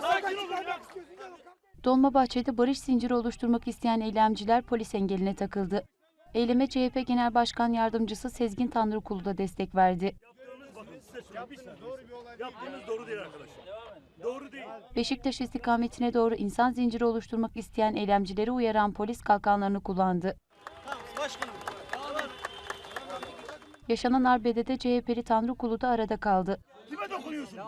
Sakin olun. Dolmabahçe'de barış zinciri oluşturmak isteyen eylemciler polis engeline takıldı. Eyleme CHP Genel Başkan Yardımcısı Sezgin Tanrıkulu da destek verdi. Beşiktaş istikametine doğru insan zinciri oluşturmak isteyen eylemcileri uyaran polis kalkanlarını kullandı. Yaşanan arbedede CHP'li Tanrıkulu da arada kaldı. Kime dokunuyorsun?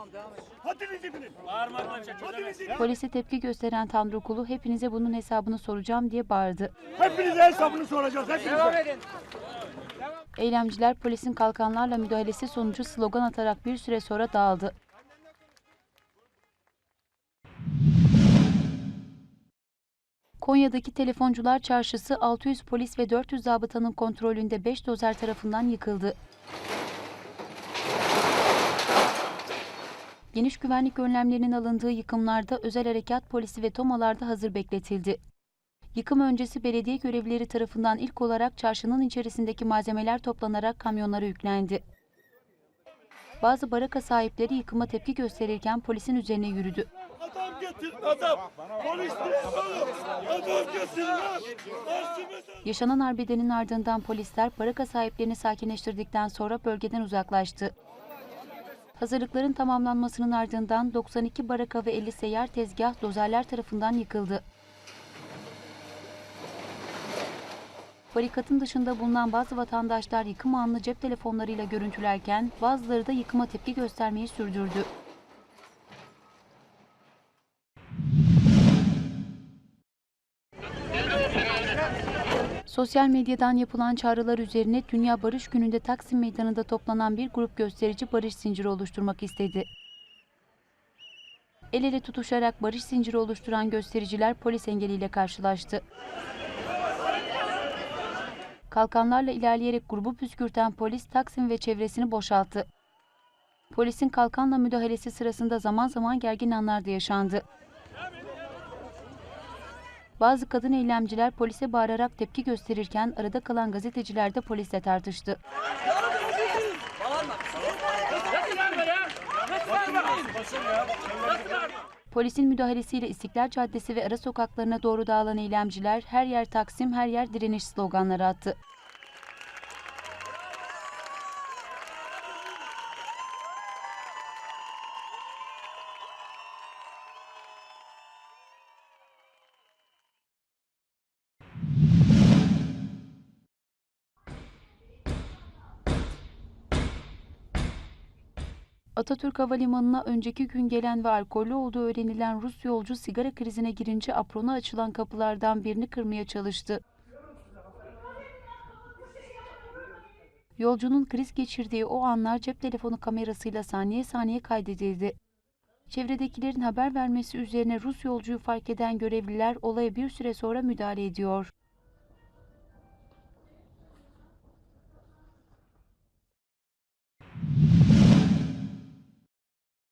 Haddinizi bilin. Bağırmakla. Polise tepki gösteren Tanrıkulu hepinize bunun hesabını soracağım diye bağırdı. Hepinize hesabını soracağız. Hepinize. Eylemciler polisin kalkanlarla müdahalesi sonucu slogan atarak bir süre sonra dağıldı. Konya'daki telefoncular çarşısı 600 polis ve 400 zabıtanın kontrolünde 5 dozer tarafından yıkıldı. Geniş güvenlik önlemlerinin alındığı yıkımlarda özel harekat polisi ve tomalar da hazır bekletildi. Yıkım öncesi belediye görevlileri tarafından ilk olarak çarşının içerisindeki malzemeler toplanarak kamyonlara yüklendi. Bazı baraka sahipleri yıkıma tepki gösterirken polisin üzerine yürüdü. Adam getir. Adam. Polis. Adam getir lan. Yaşanan arbedenin ardından polisler baraka sahiplerini sakinleştirdikten sonra bölgeden uzaklaştı. Hazırlıkların tamamlanmasının ardından 92 baraka ve 50 seyyar tezgah dozerler tarafından yıkıldı. Barikatın dışında bulunan bazı vatandaşlar yıkım anını cep telefonlarıyla görüntülerken bazıları da yıkıma tepki göstermeyi sürdürdü. Sosyal medyadan yapılan çağrılar üzerine Dünya Barış Günü'nde Taksim Meydanı'nda toplanan bir grup gösterici barış zinciri oluşturmak istedi. El ele tutuşarak barış zinciri oluşturan göstericiler polis engeliyle karşılaştı. Kalkanlarla ilerleyerek grubu püskürten polis Taksim ve çevresini boşalttı. Polisin kalkanla müdahalesi sırasında zaman zaman gergin anlar da yaşandı. Bazı kadın eylemciler polise bağırarak tepki gösterirken arada kalan gazeteciler de polisle tartıştı. Polisin müdahalesiyle İstiklal Caddesi ve ara sokaklarına doğru dağılan eylemciler her yer Taksim, her yer direniş sloganları attı. Atatürk Havalimanı'na önceki gün gelen ve alkollü olduğu öğrenilen Rus yolcu sigara krizine girince aprona açılan kapılardan birini kırmaya çalıştı. Yolcunun kriz geçirdiği o anlar cep telefonu kamerasıyla saniye saniye kaydedildi. Çevredekilerin haber vermesi üzerine Rus yolcuyu fark eden görevliler olaya bir süre sonra müdahale ediyor.